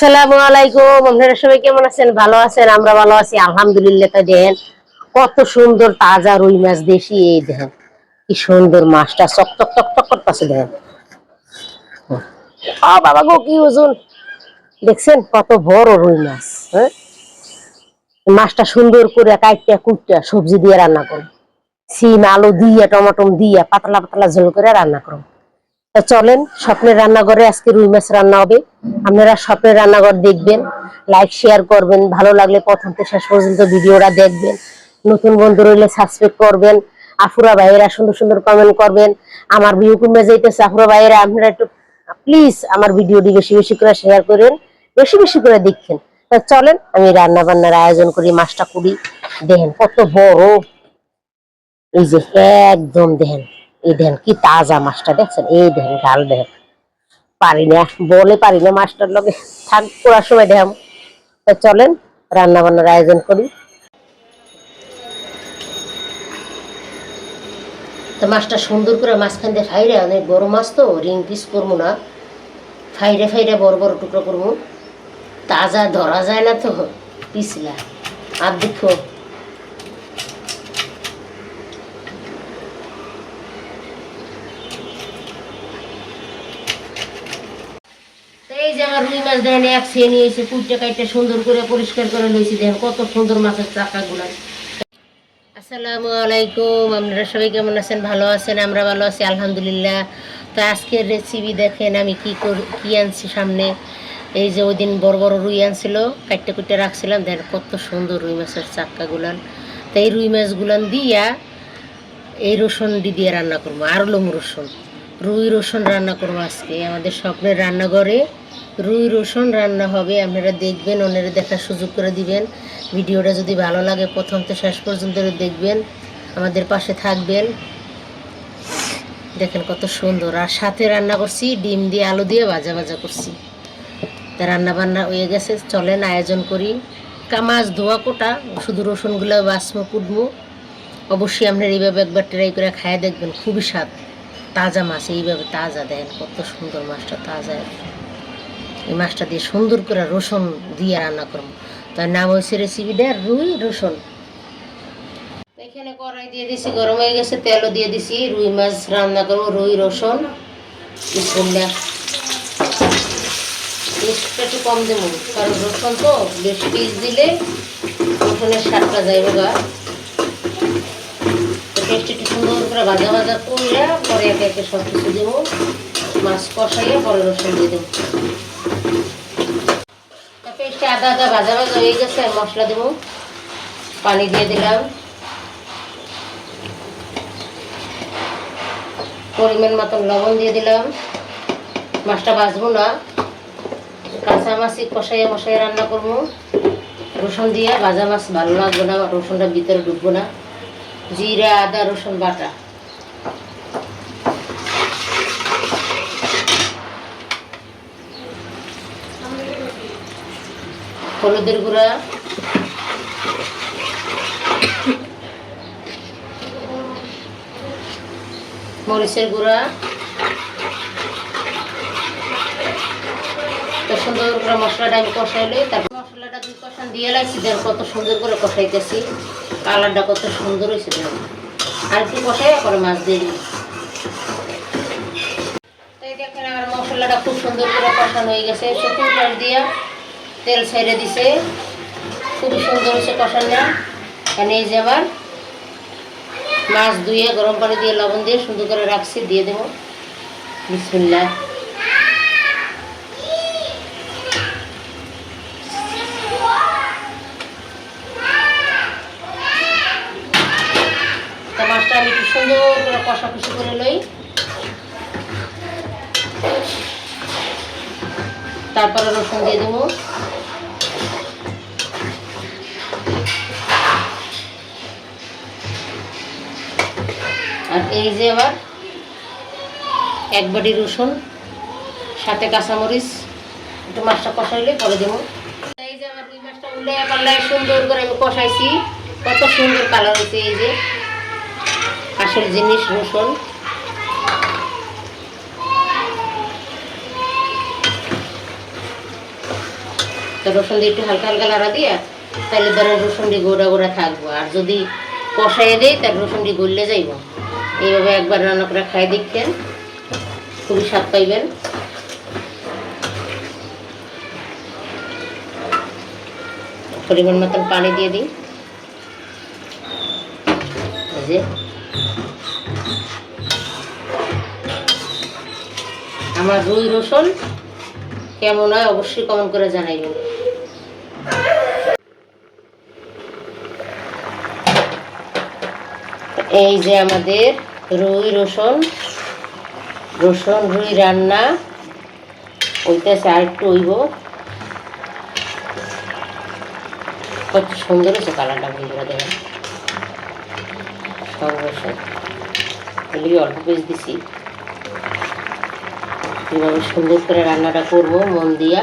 আপনারা সবাই কেমন আছেন? ভালো আছেন? আমরা ভালো আছি, আলহামদুলিল্লাহ কত সুন্দর তাজা রুই মাছ দেশি এই কি সুন্দর মাছটা, চক করতেছে বাবা গো, কি ওজন। দেখছেন কত বড় রুই মাছ হ্যাঁ? মাছটা সুন্দর করে কাইটা কুটটা সবজি দিয়ে রান্না করুন সিম, আলু দিয়ে, টমাটো দিয়ে পাতলা পাতলা ঝোল করে রান্না করুন তো চলেন, স্বপ্নের রান্নাঘরে আজকে রুই মাছ রান্না হবে। আপনারা স্বপ্নের রান্নাঘর দেখবেন লাইক শেয়ার করবেন, ভালো লাগলে প্রথম থেকে শেষ পর্যন্ত ভিডিওটা দেখবেন। নতুন বন্ধু রইলে সাবস্ক্রাইব করবেন। আফুরা ভাইয়েরা সুন্দর সুন্দর কমেন্ট করবেন। আমার ভিউ কমে যাইতেছে, আফুরা ভাইয়েরা, আপনারা একটু প্লিজ আমার ভিডিওটি বেশি বেশি করে শেয়ার করেন, বেশি বেশি করে দেখছেন তা চলেন, আমি রান্না বান্নার আয়োজন করি, মাছটা করি দেখেন কত বড়। এই যে একদম দেখেন। এই দেখেন কি তাজা মাছটা দেখছেন? এই দেখেন গাল দেখেন পারি না, বলে পারি না মাছটার লগে। থাক করার সময় দেখাম তো চলেন রান্না বান্নার আয়োজন করি। তো মাছটা সুন্দর করে মাঝখান দিয়ে ফাইরে, অনেক বড় মাছ তো রিং পিস করব না। ফাইরে ফাইরে বড় বড় টুকরো করব। তাজা ধরা যায় না তো, পিছলা। আর দেখো তো এই যে আমার রুই মাছ দেখেন এক সে নিয়েছে কুটটা কাইটটা সুন্দর করে পরিষ্কার করে লইছি। দেখেন কত সুন্দর মাছের চাকাগুলো। আসসালামু আলাইকুম, আপনারা সবাই কেমন আছেন? ভালো আছেন? আমরা ভালো আছি, আলহামদুলিল্লাহ। তো আজকের রেসিপি দেখেন আমি কি কর, কি আনছি সামনে। এই যে ওই দিন বড় বড় রুই আনছিল কাটতে কুটে রাখছিলাম। দেখেন কত সুন্দর রুই মাছের চাক্কাগুলান তো এই রুই মাছগুলান দিয়া এই রসুন দিয়ে রান্না করব। আর লোম রসুন। রুই রসুন রান্না করব আজকে। আমাদের স্বপ্নের রান্নাঘরে রুই রসুন রান্না হবে। আপনারা দেখবেন, ওনারা দেখার সুযোগ করে দিবেন। ভিডিওটা যদি ভালো লাগে, প্রথম তো শেষ পর্যন্ত দেখবেন। আমাদের পাশে থাকবেন। দেখেন কত সুন্দর। আর সাথে রান্না করছি, ডিম দিয়ে আলু দিয়ে ভাজা ভাজা করছি। তা রান্না বান্না হয়ে গেছে, চলেন আয়োজন করি। কা মাছ ধোয়া কোটা, শুধু রসুনগুলো বাসমো, কুটমো। অবশ্যই আপনার এইভাবে একবার ট্রাই করে খায় দেখবেন, খুবই স্বাদ। তাজা মাছ, এইভাবে তাজা দেন কত সুন্দর মাছটা তাজা। এই মাছটা দিয়ে সুন্দর করে রসুন দিয়ে রান্না করব। তার নাম হয়েছে রেসিপিটা রুই রসুন। এখানে কড়াই দিয়ে দিছি, গরম হয়ে গেছে, তেলও দিয়ে দিছি, রুই মাছ রান্না করব, রুই রসুন। একটু কম দেবো, কারণ রসুন তো বেশি পিস দিলে রসুনের স্বাদটা যাইবে গা। একটু সুন্দর করে ভাজা ভাজা করলে পরে একে একে সব কিছু দেবো। মাছ কষাইয়ে পরে রসুন দিয়ে দেবো। পেস্টে আদা আদা ভাজা ভাজা হয়ে গেছে মশলা দেবো। পানি দিয়ে দিলাম। পরিমাণ মতন লবণ দিয়ে দিলাম। মাছটা ভাজবো না। কাঁচা মাছই কষাইয়ে মশাইয়ে রান্না করব। রসুন দিয়ে ভাজা মাছ ভালো লাগবে না, রসুনটা ভিতরে ঢুকবো না। জিরা, আদা, রসুন বাটা। হলুদের গুঁড়া। মরিচের গুঁড়া। তো সুন্দর করে মশলাটা আমি কষাইলে তারপর মশলাটা দুই কষান দিয়ে লাগছি দেন কত সুন্দর করে কষাইতেছি। কালারটা কত সুন্দর হয়েছে দেন আর একটু কষাই করে মাছ দিয়ে দিই দেখেন আমার মশলাটা খুব সুন্দর করে কষানো হয়ে গেছে। শুকনো পাশ দিয়ে তেল ছেড়ে দিছে। খুবই সুন্দর হয়েছে কষানটা। এখানে এই যে আবার মাছ ধুয়ে গরম পানি দিয়ে লবণ দিয়ে সুন্দর করে রাখছি, দিয়ে দেবো। বিসমুল্লাহ তো মাছটা আমি একটু সুন্দর করে কষাকষি করে লই। তারপরে রসুন দিয়ে দেবো। আর এই যে আবার এক বাটি রসুন, সাথে কাঁচামরিচ, একটু মাছটা কষাইলে পরে দেবো। এই যে আমার রুই মাছটা উল্লে সুন্দর করে আমি কষাইছি। কত সুন্দর কালার হয়েছে এই যে। আসল জিনিস রসুন। তো রসুন দিয়ে একটু হালকা হালকা লাড়া দিয়া তাহলে ধরেন রসুনটি গোড়া গোড়া থাকব। আর যদি কষাইয়ে দেয় তার রসুনটি গললে যাইব। এইভাবে একবার রান্না করে খাই দেখতেন খুবই স্বাদ পাইবেন। পরিমাণ মতন পানি দিয়ে দিই। যে। আমার রুই রসুন কেমন হয় অবশ্যই কমেন্ট করে জানাইবেন। এই যে আমাদের রুই রসুন রসুন রুই রান্না ওইটা আর একটু হইব। কত সুন্দর হয়েছে কালারটা বন্ধুরা দেখেন। অল্প দিছি। সুন্দর করে রান্নাটা করব মন দিয়া।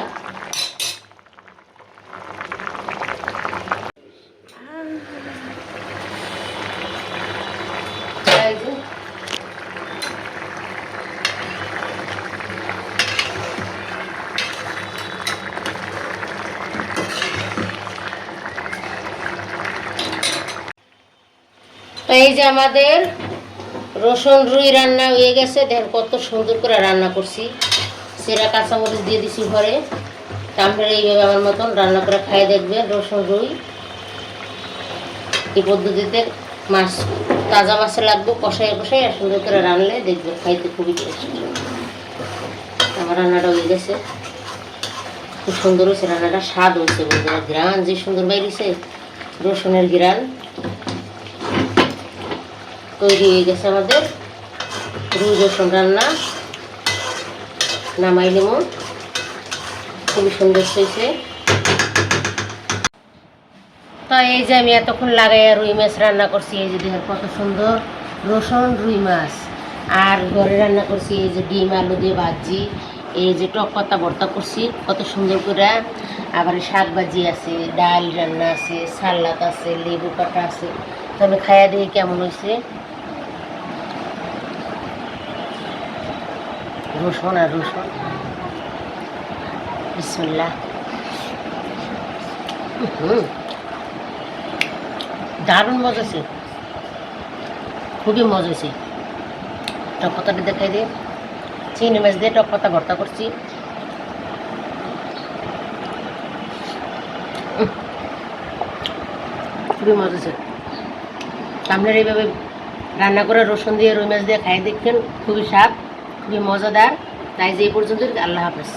এই যে আমাদের রসুন রুই রান্না হয়ে গেছে, দেখেন কত সুন্দর করে রান্না করছি। সেরা কাঁচামরিচ দিয়ে দিছি ঘরে। তারপরে এইভাবে আমার মতন রান্না করে খাই দেখবেন, রসুন রুই। এই পদ্ধতিতে মাছ, তাজা মাছে লাগবে কষাই কষাই আর সুন্দর করে রানলে দেখবে খাইতে খুবই টেস্ট আমার রান্নাটা হয়ে গেছে। খুব সুন্দর হয়েছে রান্নাটা, স্বাদ হয়েছে বন্ধুরা, ঘ্রাণ যে সুন্দর বাইরেছে রসুনের ঘ্রাণ। তৈরি হয়ে গেছে আমাদের। রুই রসুন রান্না। নামাই নেব। খুবই সুন্দর হয়েছে। তো এই যে আমি এতক্ষণ লাগাইয়া রুই মাছ রান্না করছি, এই যে দেখেন কত সুন্দর রসুন, রুই মাছ। আর ঘরে রান্না করছি এই যে ডিম, আলু দিয়ে ভাজি, এই যে টক পাতা ভর্তা করছি, কত সুন্দর করে। আবার শাক ভাজি আছে, ডাল রান্না আছে, সালাদ আছে, লেবু কাটা আছে। তো আমি খাইয়া দিয়ে কেমন হয়েছে। রসুন আর রসুন। বিসমুল্লাহ। দারুণ মজা আছে খুবই মজা হয়েছে। টক দেখাই দিয়ে চিংড়ি মাছ দিয়ে টক পাতা ভর্তা করছি। খুবই মজা আছে আপনার এইভাবে রান্না করে রসুন দিয়ে রুই মাছ দিয়ে খাই দেখবেন। খুবই স্বাদ। খুবই মজাদার। তাই যে পর্যন্ত আল্লাহ হাফেজ।